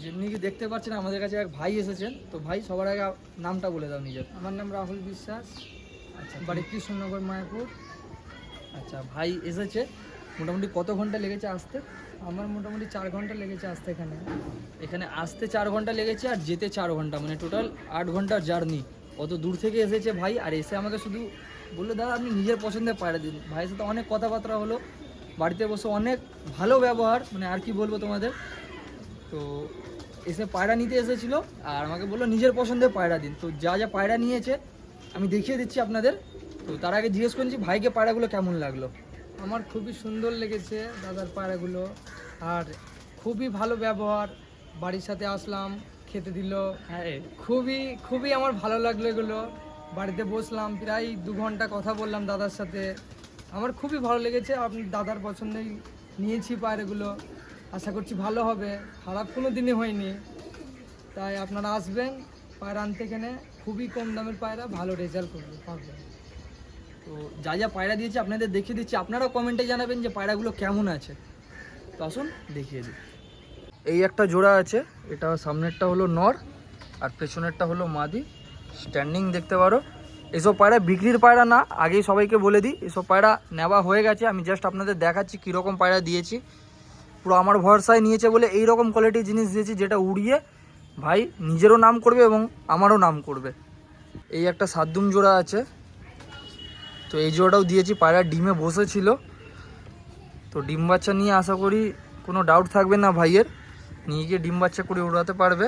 যেমনি কি দেখতে পাচ্ছেন আমাদের কাছে এক ভাই এসেছেন। তো ভাই সবার আগে নামটা বলে দাও নিজের। আমার নাম রাহুল বিশ্বাস। আচ্ছা বাড়ি কৃষ্ণনগর মায়াপুর। আচ্ছা ভাই এসেছে। মোটামুটি কত ঘণ্টা লেগেছে আসতে? আমার মোটামুটি চার ঘণ্টা লেগেছে আসতে এখানে। এখানে আসতে চার ঘণ্টা লেগেছে আর যেতে চার ঘণ্টা মানে টোটাল আট ঘণ্টার জার্নি অত দূর থেকে এসেছে ভাই? আর এসে আমাকে শুধু বলল দাদা আপনি নিজের পছন্দের পায়রা দিন। ভাইয়ের সাথে অনেক কথাবার্তা হলো। বাড়িতে বসে অনেক ভালো ব্যবহার মানে আর কি বলব তোমাদের? তো এসে পায়রা নিতে এসেছিল আর আমাকে বলল নিজের পছন্দের পায়রা দিন। তো যা যা পায়রা নিয়েছে আমি দেখিয়ে দিচ্ছি আপনাদের। তো তার আগে জিজ্ঞেস করছি ভাইকে পায়রাগুলো কেমন লাগল? আমার খুবই সুন্দর লেগেছে দাদার পায়রাগুলো আর খুবই ভালো ব্যবহার। বাড়ির সাথে আসলাম খেতে দিল। হ্যাঁ খুবই খুবই আমার ভালো লাগল এগুলো। বাড়িতে বসলাম প্রায় দু ঘণ্টা কথা বললাম দাদার সাথে। আমার খুবই ভালো লেগেছে আপনি দাদার পছন্দেই নিয়েছি পায়রাগুলো। আশা করছি ভালো হবে। খারাপ কোনো দিনই হয়নি। তাই আপনারা আসবেন, পায়রা আনতে এখানে। খুবই কম দামের পায়রা, ভালো রেজাল্ট করবে পাবেন তো যা যা পায়রা দিয়েছে আপনাদের দেখিয়ে দিচ্ছি। আপনারাও কমেন্টে জানাবেন যে পায়রাগুলো কেমন আছে। তো আসুন, দেখিয়ে দিই। এই একটা জোড়া আছে, এটা সামনেরটা হলো নর, আর পেছনেরটা হলো মাদি। স্ট্যান্ডিং দেখতে পারো। এসব পায়রা বিক্রির পায়রা না, আগেই সবাইকে বলে দিই। এসব পায়রা নেওয়া হয়ে গেছে। আমি জাস্ট আপনাদের দেখাচ্ছি কীরকম পায়রা দিয়েছি। পুরো আমার ভরসায় নিয়েছে বলে এই রকম কোয়ালিটির জিনিস দিয়েছি যেটা উড়িয়ে ভাই নিজেরও নাম করবে এবং আমারও নাম করবে। এই একটা সাদ্দুম জোড়া আছে। তো এই জোড়াটাও দিয়েছি, পায়রা ডিমে বসেছিল। তো ডিম বাচ্চা নিয়ে আশা করি কোনো ডাউট থাকবে না ভাইয়ের। নিয়ে গিয়ে ডিম বাচ্চা করে উড়াতে পারবে।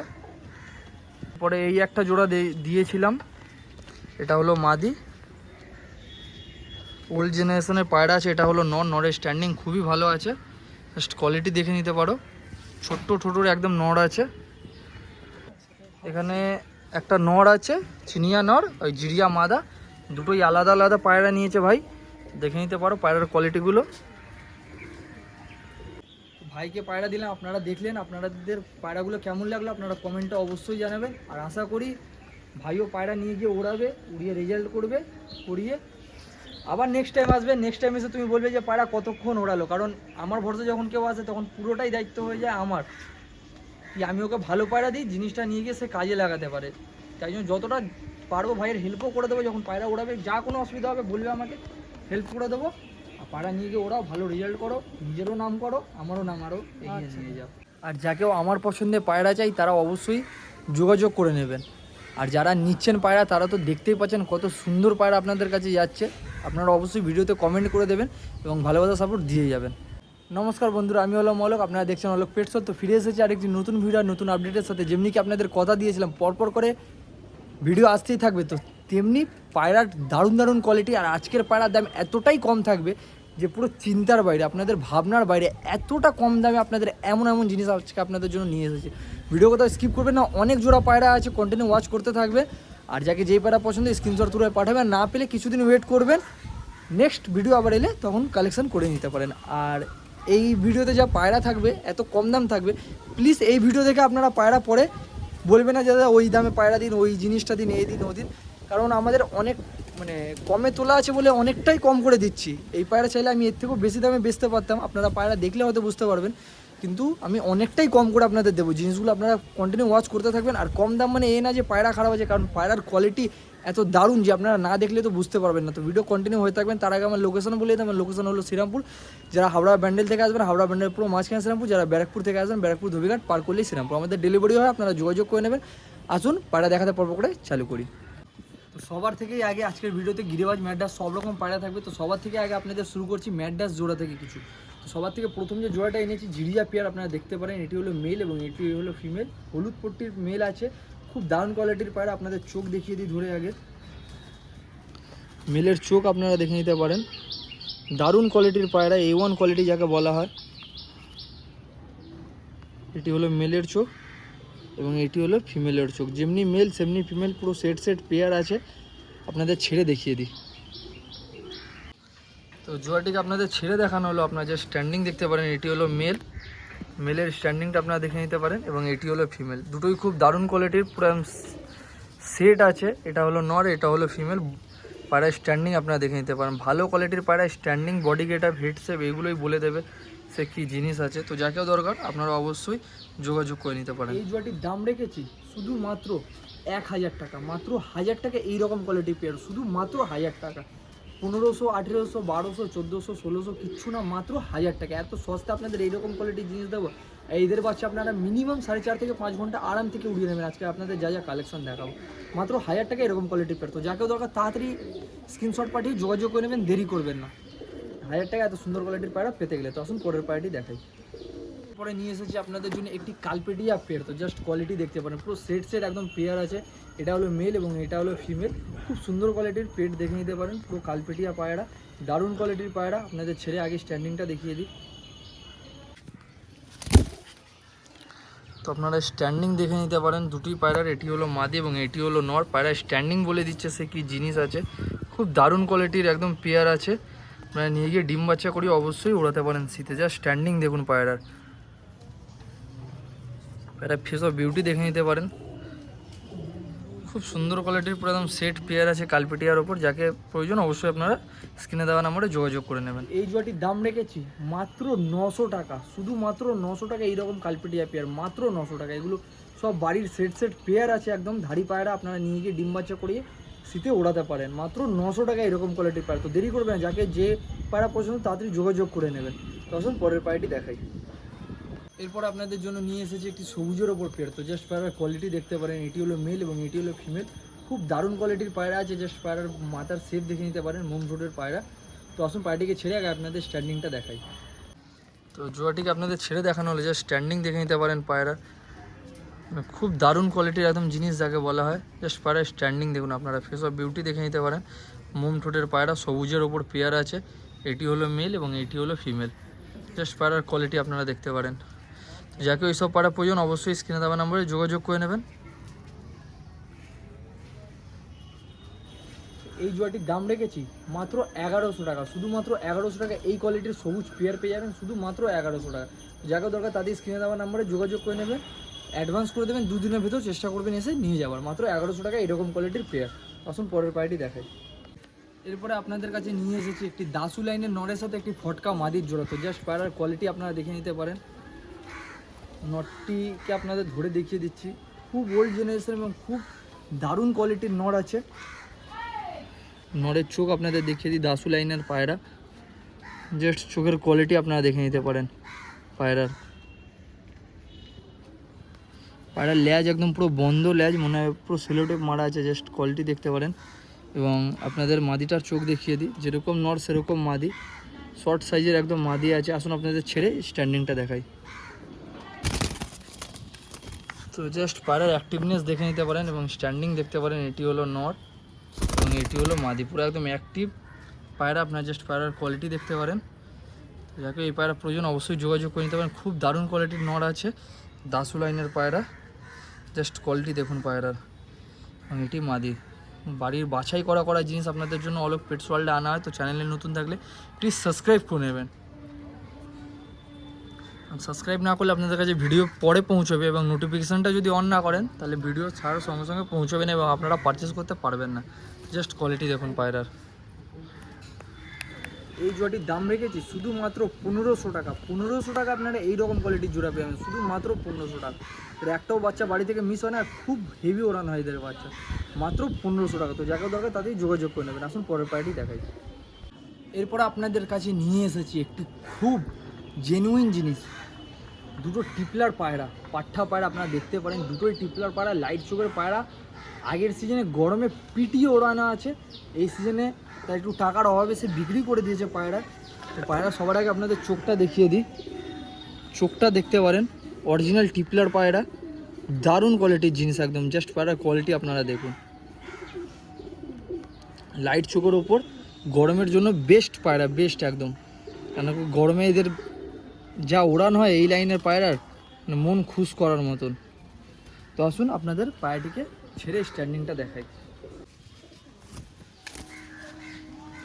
পরে এই একটা জোড়া দিয়েছিলাম। এটা হলো মাদি। ওল্ড জেনারেশনের পায়রা আছে, এটা হলো নর নরের স্ট্যান্ডিং খুবই ভালো আছে। জাস্ট কোয়ালিটি দেখে নিতে পারো। ছোট্ট ছোটোর একদম নড় আছে। এখানে একটা নর আছে, চিনিয়া নর ওই জিরিয়া মাদা। দুটোই আলাদা আলাদা পায়রা নিয়েছে ভাই। দেখে নিতে পারো পায়রার কোয়ালিটিগুলো ভাইকে পায়রা দিলাম, আপনারা দেখলেন, আপনাদের পায়রাগুলো কেমন লাগল আপনারা কমেন্টটা অবশ্যই জানাবেন। আর আশা করি, ভাইও পায়রা নিয়ে গিয়ে ওড়াবে, উড়িয়ে রেজাল্ট করবে, করিয়ে আবার নেক্সট টাইম আসবে নেক্সট টাইম এসে তুমি বলবে যে পায়রা কতক্ষণ ওড়ালো? কারণ আমার ভরসা যখন কেউ আসে তখন পুরোটাই দায়িত্ব হয়ে যায় আমার। কি আমি ওকে ভালো পায়রা দিই জিনিসটা নিয়ে গিয়ে সে কাজে লাগাতে পারে। তাই জন্য যতটা পারব ভাইয়ের হেল্পও করে দেবো যখন পায়রা ওড়াবে যা কোনো অসুবিধা হবে বলবে আমাকে হেল্প করে দেবো। আর পায়রা নিয়ে গিয়ে ওরাও ভালো রেজাল্ট করো নিজেরও নাম করো আমারও নাম আরও এগিয়ে আচ্ছা। নিয়ে যাও। আর যাকেও আমার পছন্দের পায়রা চাই তারা অবশ্যই যোগাযোগ করে নেবেন। আর যারা নিচ্ছেন পায়রা, তারা তো দেখতেই পাচ্ছেন কত সুন্দর পায়রা আপনাদের কাছে যাচ্ছে। আপনারা অবশ্যই ভিডিওতে কমেন্ট করে দেবেন এবং ভালোবাসা সাপোর্ট দিয়ে যাবেন। নমস্কার বন্ধুরা, আমি হলাম অলোক আপনারা দেখছেন অলোক পেটসল তো ফিরে এসেছি আরেকটি নতুন ভিডিও আর নতুন আপডেটের সাথে। যেমনি কি আপনাদের কথা দিয়েছিলাম, পরপর করে ভিডিও আসতেই থাকবে। তো তেমনি পায়রার দারুণ দারুণ কোয়ালিটি আর আজকের পায়রার দাম এতটাই কম থাকবে যে পুরো চিন্তার বাইরে, আপনাদের ভাবনার বাইরে এতটা কম দামে আপনাদের এমন এমন জিনিস আজকে আপনাদের জন্য নিয়ে এসেছে। ভিডিও কোথাও স্কিপ করবেন না, অনেক জোড়া পায়রা আছে কন্টিনিউ ওয়াচ করতে থাকবে। আর যাকে যেই পায়রা পছন্দ স্ক্রিনশট তুলে পাঠাবেন না পেলে কিছুদিন ওয়েট করবেন। নেক্সট ভিডিও আবার এলে তখন কালেকশন করে নিতে পারেন। আর এই ভিডিওতে যা পায়রা থাকবে, এত কম দাম থাকবে প্লিজ এই ভিডিও দেখে আপনারা পায়রা পরে বলবে না যে, দাদা, ওই দামে পায়রা দিন, ওই জিনিসটা দিন, এই দিন ওই দিন। কারণ আমাদের অনেক মানে কমে তোলা আছে বলে অনেকটাই কম করে দিচ্ছি। এই পায়রা চাইলে আমি এর থেকেও বেশি দামে বেচতে পারতাম। আপনারা পায়রা দেখলে হয়তো বুঝতে পারবেন। কিন্তু আমি অনেকটাই কম করে আপনাদের দেবো। জিনিসগুলো আপনারা কন্টিনিউ ওয়াচ করতে থাকবেন। আর কম দাম মানে এই না যে পায়রা খারাপ আছে, কারণ পায়রার কোয়ালিটি এত দারুণ যে আপনারা না দেখলে তো বুঝতে পারবেন না। তো ভিডিও কন্টিনিউ হয়ে থাকবেন। তার আগে আমার লোকেশন বলে আমার লোকেশন হলো শ্রীরামপুর। যারা হাওড়া ব্যান্ডেল থেকে আসবেন, হাওড়া ব্যান্ডেল পুরো মাঝখানে শ্রীরামপুর। যারা ব্যারাকপুর থেকে আসবেন, ব্যারাকপুর ধবিঘাট, পার করলেই শ্রীরামপুর। আমাদের ডেলিভারি হয়, আপনারা যোগাযোগ করে নেবেন। আসুন, পায়রা দেখাতে পর্ব করে চালু করি। তো সবার থেকেই আগে আজকের ভিডিওতে গিরিবাজ ম্যাডাস সব রকম পায়রা থাকবে। তো সবার থেকে আগে আপনাদের শুরু করছি ম্যাডাস জোড়া থেকে কিছু। সবার থেকে প্রথম যে জোড়াটা এনেছি, জিরিয়া পেয়ার আপনারা দেখতে পারেন, এটি হলো মেল এবং এটি হলো ফিমেল হলুদ পট্টির মেল আছে, খুব দারুণ কোয়ালিটির পায়রা, আপনাদের চোখ দেখিয়ে দিই ধরে আগে। মেলের চোখ আপনারা দেখে নিতে পারেন। দারুণ কোয়ালিটির পায়রা এ ওয়ান কোয়ালিটি যাকে বলা হয়। এটি হলো মেলের চোখ এবং এটি হলো ফিমেলের চোখ। যেমনি মেল সেমনি ফিমেল পুরো সেট সেট পেয়ার আছে। আপনাদের ছেড়ে দেখিয়ে দিই। তো জোয়াটিকে আপনাদের ছেড়ে দেখানো হলো, আপনারা যে স্ট্যান্ডিং দেখতে পারেন, এটি হলো মেল মেলের স্ট্যান্ডিংটা আপনারা দেখে নিতে পারেন, এবং এটি হলো ফিমেল দুটোই খুব দারুণ কোয়ালিটির পুরো সেট আছে, এটা হলো নর এটা হলো ফিমেল পায়রার স্ট্যান্ডিং আপনারা দেখে নিতে পারেন। ভালো কোয়ালিটির পায়রা standing body get up head shape এইগুলোই বলে দেবে সে কী জিনিস আছে। তো যাকেও দরকার, আপনারা অবশ্যই যোগাযোগ করে নিতে পারেন। এই জোড়াটির দাম রেখেছি শুধুমাত্র এক হাজার টাকা। মাত্র হাজার টাকা এই রকম কোয়ালিটি পেয়ার শুধু মাত্র হাজার টাকা। পনেরোশো, আঠেরোশো, বারোশো, চোদ্দোশো, ষোলোশো, কিচ্ছু না, মাত্র হাজার টাকা। এত সস্তা আপনাদের এইরকম কোয়ালিটির জিনিস দেবো। এইদের বাচ্চা আপনারা মিনিমাম সাড়ে চার থেকে পাঁচ ঘণ্টা আরাম থেকে উড়িয়ে নেবেন। আজকে আপনাদের যা যা কালেকশন দেখাবো। মাত্র হাজার টাকা এরকম কোয়ালিটির পেয়ার তো যাকেও দরকার তাড়াতাড়ি স্ক্রিনশট পাঠিয়ে যোগাযোগ করে নেবেন, দেরি করবেন না। হাজার টাকা এত সুন্দর কোয়ালিটির পায়রা পেতে গেলে। তো আসুন পরের পায়রাটি দেখাই। পরে নিয়ে এসেছি আপনাদের জন্য একটি কালপেটিয়া পেয়ার তো জাস্ট কোয়ালিটি দেখতে পারেন। পুরো সেট সেট একদম পেয়ার আছে। এটা হলো মেল এবং এটা হলো ফিমেল খুব সুন্দর কোয়ালিটির পেট দেখে নিতে পারেন, পুরো কালপেটিয়া পায়রা, দারুণ কোয়ালিটির পায়রা। আপনাদের ছেড়ে আগে স্ট্যান্ডিংটা দেখিয়ে দিই। তো আপনারা স্ট্যান্ডিং দেখে নিতে পারেন, দুটি পায়রার, এটি হলো মাদি এবং এটি হলো নর। পায়রা স্ট্যান্ডিং বলে দিচ্ছে সে কি জিনিস আছে। খুব দারুণ কোয়ালিটির একদম পেয়ার আছে। আপনারা নিয়ে গিয়ে ডিম বাচ্চা করিয়ে অবশ্যই ওড়াতে পারেন শীতে। যা স্ট্যান্ডিং দেখুন পায়রার। পায়রা ফেস অফ বিউটি দেখে নিতে পারেন। খুব সুন্দর কোয়ালিটির পুরো একদম সেট পেয়ার আছে কালপিটিয়ার ওপর, যাকে প্রয়োজন অবশ্যই আপনারা স্ক্রিনে দেওয়া নাম্বারে যোগাযোগ করে নেবেন। এই জুয়াটির দাম রেখেছি মাত্র নশো টাকা, শুধুমাত্র নশো টাকা এইরকম কালপিটিয়া পেয়ার মাত্র নশো টাকা। এগুলো সব বাড়ির সেট সেট পেয়ার আছে একদম, ধাড়ি পায়রা আপনারা নিয়ে গিয়ে ডিম বাচ্চা করিয়ে শীতে ওড়াতে পারেন। মাত্র নশো টাকা এরকম কোয়ালিটির পায়রা তো দেরি করবেন যাকে যে পায়রা পছন্দ তাড়াতাড়ি যোগাযোগ করে নেবেন। তখন পরের পায়রাটি দেখাই। এরপর আপনাদের জন্য নিয়ে এসেছি একটি সবুজের ওপর পেয়ার তো জাস্ট পায়রার কোয়ালিটি দেখতে পারেন, এটি হলো মেল এবং এটি হলো ফিমেল খুব দারুণ কোয়ালিটির পায়রা আছে জাস্ট পায়রার মাথার শেপ দেখে নিতে পারেন, মোম ঠোঁটের পায়রা। তো আসুন পায়রাটিকে ছেড়ে আগে আপনাদের স্ট্যান্ডিংটা দেখাই। তো জোয়াটিকে আপনাদের ছেড়ে দেখানো হলে জাস্ট স্ট্যান্ডিং দেখে নিতে পারেন পায়রা। খুব দারুণ কোয়ালিটির একদম জিনিস যাকে বলা হয়। জাস্ট পায়রার স্ট্যান্ডিং দেখুন আপনারা ফেস অফ বিউটি দেখে নিতে পারেন। মোম ঠোঁটের পায়রা, সবুজের ওপর পেয়ার আছে। এটি হলো মেল এবং এটি হলো ফিমেল জাস্ট পায়রার কোয়ালিটি আপনারা দেখতে পারেন। যাকে ওইসব পাড়া প্রয়োজন, অবশ্যই স্ক্রিনে দেওয়া নম্বরে যোগাযোগ করে নেবেন। এই জুয়াটির দাম রেখেছি মাত্র এগারোশো টাকা। শুধুমাত্র এগারোশো টাকা এই কোয়ালিটির সবুজ পেয়ার পেয়ে যাবেন শুধুমাত্র এগারোশো টাকা। যাকে দরকার তাদের স্ক্রিনে দেওয়া নাম্বারে যোগাযোগ করে নেবেন। অ্যাডভান্স করে দেবেন, দুদিনের ভেতর চেষ্টা করবেন এসে নিয়ে যাওয়ার। মাত্র এগারোশো টাকা এরকম কোয়ালিটির পেয়ার। আসুন পরের পায়টি দেখাই। এরপরে আপনাদের কাছে নিয়ে এসেছি একটি দাসু লাইনের নরের সাথে একটি ফটকা মাদির জোড়া তো জাস্ট পায়রার কোয়ালিটি আপনারা দেখে নিতে পারেন। নটটিকে আপনাদের ধরে দেখিয়ে দিচ্ছি। খুব ওল্ড জেনারেশন এবং খুব দারুণ কোয়ালিটির নড় আছে। নড়ের চোখ আপনাদের দেখিয়ে দিই দাসু লাইনের পায়রা। জাস্ট চোখের কোয়ালিটি আপনারা দেখে নিতে পারেন পায়রার। পায়রার ল্যাজ একদম পুরো বন্ধ ল্যাজ, মনে হয় পুরো সেলোটেপ মারা আছে জাস্ট কোয়ালিটি দেখতে পারেন। এবং আপনাদের মাদিটার চোখ দেখিয়ে দিই, যেরকম নর সেরকম মাদি। শর্ট সাইজের একদম মাদি আছে। আসুন আপনাদের ছেড়ে স্ট্যান্ডিংটা দেখাই। তো জাস্ট পায়রার অ্যাক্টিভনেস দেখে নিতে পারেন এবং স্ট্যান্ডিং দেখতে পারেন, এটি হলো নট এবং এটি হলো মাদি পুরো একদম অ্যাক্টিভ পায়রা আপনার জাস্ট পায়রার কোয়ালিটি দেখতে পারেন। যাকে এই পায়রা প্রয়োজন অবশ্যই যোগাযোগ করে নিতে পারেন। খুব দারুণ কোয়ালিটির নট আছে। দাসু লাইনের পায়রা জাস্ট কোয়ালিটি দেখুন পায়রার এবং এটি মাদি। বাড়ির বাছাই করা করা জিনিস আপনাদের জন্য। অলোক পেটস ওয়ার্ল্ডে আনা হয়। তো চ্যানেলে নতুন থাকলে প্লিজ সাবস্ক্রাইব করে নেবেন। সাবস্ক্রাইব না করলে আপনাদের কাছে ভিডিও পরে পৌঁছবে এবং নোটিফিকেশানটা যদি অন না করেন, তাহলে ভিডিও ছাড়ার সঙ্গে সঙ্গে পৌঁছবে না এবং আপনারা পারচেস করতে পারবেন না। জাস্ট কোয়ালিটি দেখুন পায়রার। এই জোড়াটির দাম রেখেছি শুধুমাত্র পনেরোশো টাকা। পনেরোশো টাকা আপনারা এই রকম কোয়ালিটির জোড়া পেয়ে শুধুমাত্র পনেরোশো টাকা। এর একটাও বাচ্চা বাড়ি থেকে মিস হয় না খুব হেভি ওরান হয় এদের বাচ্চা। মাত্র পনেরোশো টাকা, তো যাকে দরকার তাতেই যোগাযোগ করে নেবেন। আসুন পরের পার্টি দেখাই। এরপর আপনাদের কাছে নিয়ে এসেছি একটি খুব জেনুইন জিনিস। দুটো টিপলার পায়রা পাঠা পায়রা আপনারা দেখতে পারেন, দুটোই টিপলার পায়রা লাইট চোখের পায়রা। আগের সিজনে গরমে পিটিয়ে ওড়ানো আছে, এই সিজনে তাই একটু টাকার অভাবে সে বিক্রি করে দিয়েছে পায়রা। তো পায়রা সবার আগে আপনাদের চোখটা দেখিয়ে দিই। চোখটা দেখতে পারেন অরিজিনাল টিপলার পায়রা। দারুণ কোয়ালিটির জিনিস একদম জাস্ট পায়রার কোয়ালিটি আপনারা দেখুন। লাইট চোখের ওপর, গরমের জন্য বেস্ট পায়রা বেস্ট একদম। কেন গরমে এদের যা ওড়ান হয় এই লাইনের পায়রার মানে মন খুশ করার মতন। তো আসুন আপনাদের পায়রাটিকে ছেড়ে স্ট্যান্ডিংটা দেখাই।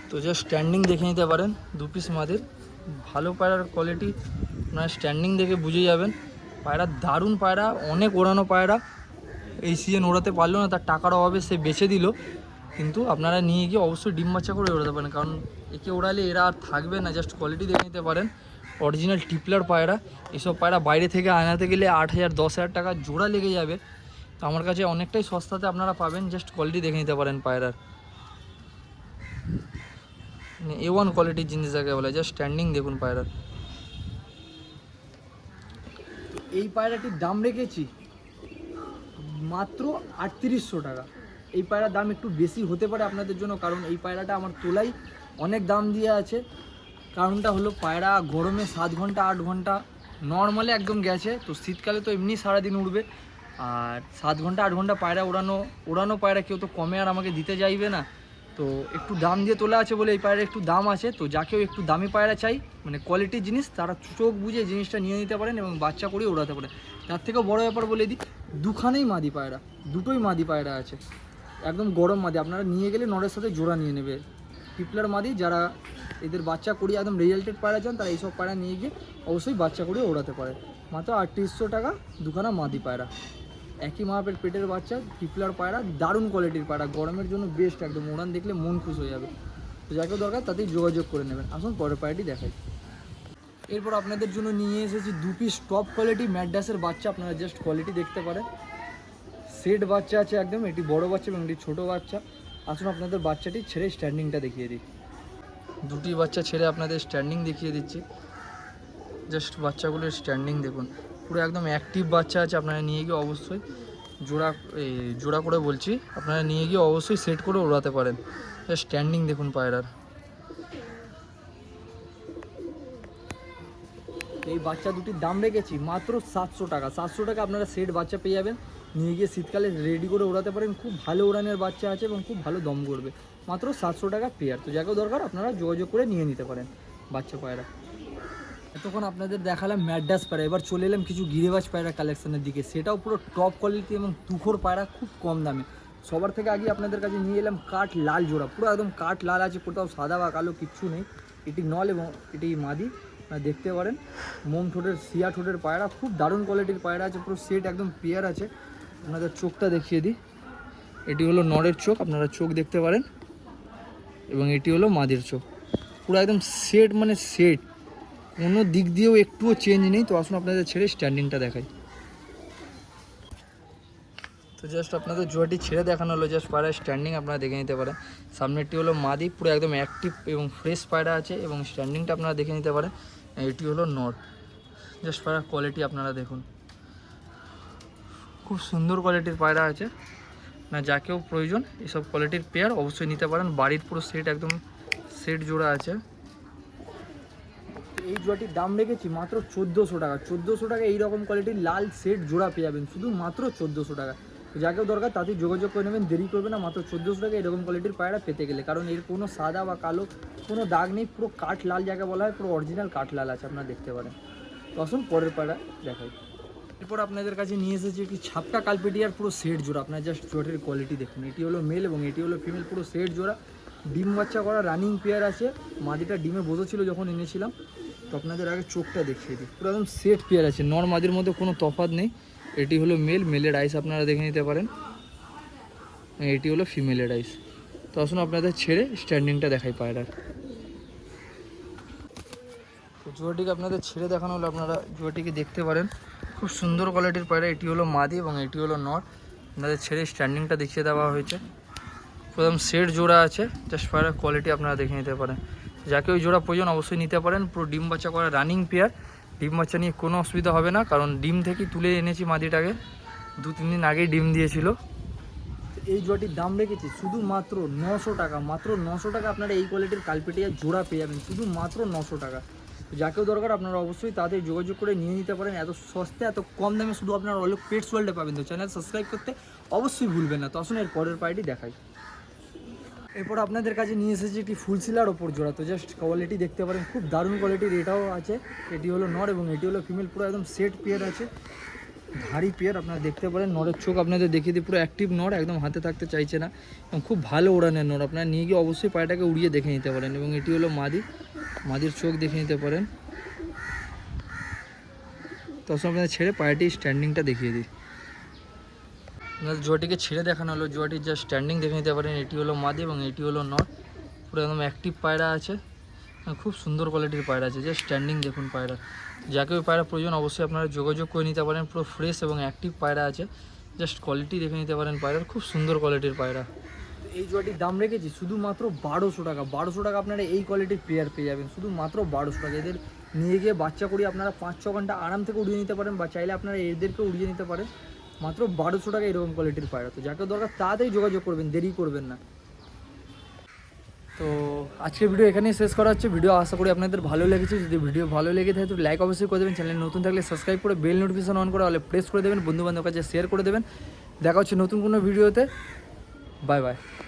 তো জাস্ট স্ট্যান্ডিং দেখে নিতে পারেন, দু পিস মাদের। ভালো পায়রার কোয়ালিটি আপনারা স্ট্যান্ডিং দেখে বুঝে যাবেন। পায়রা দারুণ পায়রা, অনেক ওড়ানো পায়রা। এই সিজন ওড়াতে পারল না, তার টাকার অভাবে সে বেছে দিল। কিন্তু আপনারা নিয়ে গিয়ে অবশ্যই ডিম বাচ্চা করে ওড়াতে পারেন, কারণ একে ওড়ালে এরা আর থাকবে না জাস্ট কোয়ালিটি দেখে নিতে পারেন। অরিজিনাল টিপলার পায়রা। এসব পায়রা বাইরে থেকে আনাতে গেলে আট হাজার, দশ হাজার টাকা জোড়া লেগে যাবে। তো আমার কাছে অনেকটাই সস্তাতে আপনারা পাবেন। জাস্ট কোয়ালিটি দেখে নিতে পারেন পায়রার। এ ওয়ান কোয়ালিটির জিনিস যাকে বলে জাস্ট স্ট্যান্ডিং দেখুন পায়রার। এই পায়রাটির দাম রেখেছি মাত্র আটত্রিশশো টাকা। এই পায়রার দাম একটু বেশি হতে পারে আপনাদের জন্য, কারণ এই পায়রাটা আমার তোলাই অনেক দাম দিয়ে আছে। কারণটা হলো পায়রা গরমে সাত ঘণ্টা, আট ঘণ্টা নর্মালে একদম গেছে, তো শীতকালে তো এমনি সারাদিন উড়বে। আর সাত ঘণ্টা, আট ঘণ্টা পায়রা ওড়ানো ওড়ানো পায়রা কেউ তো কমে আর আমাকে দিতে চাইবে না। তো একটু দাম দিয়ে তোলা আছে বলে এই পায়রা একটু দাম আছে, তো যাকেও একটু দামি পায়রা চাই মানে কোয়ালিটির জিনিস, তারা চোখ বুঝে জিনিসটা নিয়ে নিতে পারেন এবং বাচ্চা করে ওড়াতে পারেন। তার থেকেও বড় ব্যাপার বলে দিই, দুখানেই মাদি পায়রা, দুটোই মাদি পায়রা আছে। একদম গরম মাদি, আপনারা নিয়ে গেলে নরের সাথে জোড়া নিয়ে নেবে। পিপলার মাদি, যারা এদের বাচ্চা করিয়ে একদম রেজাল্টেড পায়রা চান তারা এইসব পায়রা নিয়ে গিয়ে অবশ্যই বাচ্চা করে ওড়াতে পারে। মাত্র আটত্রিশশো টাকা দুখানা মাদি পায়রা। একই মাপের পেটের বাচ্চা পিপলার পায়রা, দারুণ কোয়ালিটির পায়রা। গরমের জন্য বেস্ট একদম উড়ান দেখলে মন খুশ হয়ে যাবে। তো যাকে দরকার তাতেই যোগাযোগ করে নেবেন। আসুন পরের পায়রাটি দেখাই। এরপর আপনাদের জন্য নিয়ে এসেছি দু পিস টপ কোয়ালিটি ম্যাডাসের বাচ্চা। আপনারা জাস্ট কোয়ালিটি দেখতে পারেন। সেট বাচ্চা আছে একদম, এটি বড় বাচ্চা এবং এটি ছোটো বাচ্চা। আসুন আপনাদের বাচ্চাটি ছেড়ে স্ট্যান্ডিংটা দেখিয়ে দিই। দুটি বাচ্চা ছেড়ে আপনাদের স্ট্যান্ডিং দেখিয়ে দিচ্ছি। জাস্ট বাচ্চাগুলোর স্ট্যান্ডিং দেখুন। পুরো একদম অ্যাক্টিভ বাচ্চা আছে আপনারা নিয়ে গিয়ে অবশ্যই জোড়া এই জোড়া করে বলছি আপনারা নিয়ে গিয়ে অবশ্যই সেট করে ওড়াতে পারেন। জাস্ট স্ট্যান্ডিং দেখুন পায়রার। এই বাচ্চা দুটির দাম রেখেছি মাত্র সাতশো টাকা। সাতশো টাকা আপনারা সেট বাচ্চা পেয়ে যাবেন। নিয়ে গিয়ে শীতকালে রেডি করে ওড়াতে পারেন। খুব ভালো ওড়ানের বাচ্চা আছে এবং খুব ভালো দম করবে। মাত্র সাতশো টাকা পেয়ার তো যাকেও দরকার, আপনারা যোগাযোগ করে নিয়ে নিতে পারেন বাচ্চা পায়রা। এতক্ষণ আপনাদের দেখালাম ম্যাডাস পায়রা। এবার চলে এলাম কিছু গিরেবাজ পায়রা কালেকশনের দিকে। সেটাও পুরো টপ কোয়ালিটি এবং তুখোর পায়রা খুব কম দামে। সবার থেকে আগে আপনাদের কাছে নিয়ে এলাম কাঠ লাল জোড়া। পুরো একদম কাঠ লাল আছে, কোথাও সাদা বা কালো কিচ্ছু নেই। এটি নল এবং এটি মাদি দেখতে পারেন। মোম ঠোঁটের সিয়া ঠোঁটের পায়রা, খুব দারুণ কোয়ালিটির পায়রা আছে, পুরো সেট একদম পেয়ার আছে। আপনাদের চোখটা দেখিয়ে দিই। এটি হলো নরের চোখ, আপনারা চোখ দেখতে পারেন। এবং এটি হলো মাদির চোখ। পুরো একদম সেট মানে সেট কোনো দিক দিয়েও একটুও চেঞ্জ নেই। তো আসুন আপনাদের ছেড়ে স্ট্যান্ডিংটা দেখাই। তো জাস্ট আপনাদের জোয়াটি ছেড়ে দেখানো হলো। জাস্ট পায়রা স্ট্যান্ডিং আপনারা দেখে নিতে পারেন। সামনেরটি হলো মাদি, পুরো একদম অ্যাক্টিভ এবং ফ্রেশ পায়রা আছে এবং স্ট্যান্ডিংটা আপনারা দেখে নিতে পারেন। এটি হলো নট জাস্ট পায়রা কোয়ালিটি আপনারা দেখুন। খুব সুন্দর কোয়ালিটির পায়রা আছে। না, যাকেও প্রয়োজন, এসব কোয়ালিটির পেয়ার অবশ্যই নিতে পারেন। বাড়ির পুরো সেট একদম সেট জোড়া আছে। এই জোড়াটির দাম রেখেছি মাত্র চোদ্দোশো টাকা। চোদ্দোশো টাকা এইরকম কোয়ালিটির লাল সেট জোড়া পেয়ে যাবেন। শুধু মাত্র চোদ্দোশো টাকা। যাকেও দরকার তাতেই যোগাযোগ করে নেবেন। দেরি করবে না, মাত্র চোদ্দোশো টাকা এরকম কোয়ালিটির পায়রা পেতে গেলে। কারণ এর কোনো সাদা বা কালো কোনো দাগ নেই, পুরো কাঠ লাল যাকে বলা হয়, পুরো অরিজিনাল কাঠ লাল আছে, আপনারা দেখতে পারেন। তো আসুন পরের পায়রা দেখাই। এরপর আপনাদের কাছে নিয়ে এসেছি একটি ছাপটা কালপেটিয়ার, পুরো সেট জোড়া। আপনার জাস্ট জোটের কোয়ালিটি দেখুন। এটি হলো মেল এবং এটি হলো ফিমেল পুরো সেট জোড়া। ডিম বাচ্চা করা রানিং পেয়ার আছে। মাদিটা ডিমে বসেছিল যখন এনেছিলাম। তো আপনাদের আগে চোখটা দেখিয়ে দিই। পুরো একদম সেট পেয়ার আছে। নর মাদির মধ্যে কোনো তফাৎ নেই। এটি হলো মেল মেলের আইস আপনারা দেখে নিতে পারেন। এটি হলো ফিমেলের আইস তো আসুন আপনাদের ছেড়ে স্ট্যান্ডিংটা দেখাই পায়রার। জুয়াটিকে আপনাদের ছেড়ে দেখানো হলো, আপনারা জুয়াটিকে দেখতে পারেন। খুব সুন্দর কোয়ালিটির পায়রা, এটি হলো মাদি এবং এটি হলো নট আপনাদের ছেড়ে স্ট্যান্ডিংটা দেখিয়ে দেওয়া হয়েছে। প্রথম সেট জোড়া আছে জাস্ট পায়রার কোয়ালিটি আপনারা দেখে নিতে পারেন। যাকে ওই জোড়া প্রয়োজন অবশ্যই নিতে পারেন, পুরো ডিম বাচ্চা করা রানিং পেয়ার ডিম বাচ্চা নিয়ে কোনো অসুবিধা হবে না, কারণ ডিম থেকেই তুলে এনেছি মাদিটাকে। দু, তিন দিন আগেই ডিম দিয়েছিল। এই জোড়াটির দাম রেখেছি শুধুমাত্র নশো টাকা। মাত্র নশো টাকা আপনারা এই কোয়ালিটির কালপেটিয়া জোড়া পেয়ে যাবেন শুধু মাত্র নশো টাকা। যাকেও দরকার আপনারা অবশ্যই তাদের যোগাযোগ করে নিয়ে নিতে পারেন। এত সস্তা এত কম দামে শুধু আপনারা অলোক পেটস ওয়ার্ল্ডে পাবেন তো। চ্যানেল সাবস্ক্রাইব করতে অবশ্যই ভুলবেন না। তো আসুন, এর পরের পার্টি দেখাই। এরপর আপনাদের কাছে নিয়ে এসেছি একটি ফুল সিলার ওপর জোড়া। তো জাস্ট কোয়ালিটি দেখতে পারেন, খুব দারুণ কোয়ালিটির এটাও আছে। এটি হলো নর এবং এটি হলো ফিমেল পুরো একদম সেট পেয়ার আছে। ভারী পেয়ার আপনারা দেখতে পারেন। নরের চোখ আপনাদের দেখিয়ে দিই, পুরো অ্যাক্টিভ নর, একদম হাতে থাকতে চাইছে না। এবং খুব ভালো ওড়ানের নর। আপনারা নিয়ে গিয়ে অবশ্যই পায়টাকে উড়িয়ে দেখে নিতে পারেন। এবং এটি হলো মাদি। মাদির চোখ দেখে নিতে পারেন। তখন আপনাদের ছেড়ে পায়টি স্ট্যান্ডিংটা দেখিয়ে দিই। আপনাদের জুয়াটিকে ছেড়ে দেখানো হলো। জুয়াটির যা স্ট্যান্ডিং দেখে নিতে পারেন। এটি হলো মাদি এবং এটি হলো নট পুরো একদম অ্যাক্টিভ পায়রা আছে। হ্যাঁ, খুব সুন্দর কোয়ালিটির পায়রা আছে। যে স্ট্যান্ডিং দেখুন পায়রা। যাকে ওই পায়রা প্রয়োজন অবশ্যই আপনারা যোগাযোগ করে নিতে পারেন। পুরো ফ্রেশ এবং অ্যাক্টিভ পায়রা আছে। জাস্ট কোয়ালিটি দেখে নিতে পারেন পায়রার। খুব সুন্দর কোয়ালিটির পায়রা। এই জোয়াটির দাম রেখেছি শুধুমাত্র বারোশো টাকা। বারোশো টাকা আপনারা এই কোয়ালিটির পেয়ার পেয়ে যাবেন। শুধুমাত্র বারোশো টাকা। এদের নিয়ে গিয়ে বাচ্চা করি আপনারা পাঁচ, ছ ঘণ্টা আরাম থেকে উড়িয়ে নিতে পারেন বা চাইলে আপনারা এদেরকে উড়িয়ে নিতে পারেন। মাত্র বারোশো টাকা এরকম কোয়ালিটির পায়রা তো যাকে দরকার তাড়াতাড়ি যোগাযোগ করবেন, দেরি করবেন না। তো আজকের ভিডিও এখানেই শেষ করা হচ্ছে। ভিডিও আশা করি আপনাদের ভালো লেগেছে। যদি ভিডিও ভালো লেগে থাকে তো লাইক অবশ্যই করে দেবেন। চ্যানেল নতুন থাকলে সাবস্ক্রাইব করে বেল নোটিফিকেশন অন করে প্রেস করে দেবেন। বন্ধু বান্ধবের কাছে শেয়ার করে দেবেন। দেখা হচ্ছে নতুন কোনো ভিডিওতে bye bye.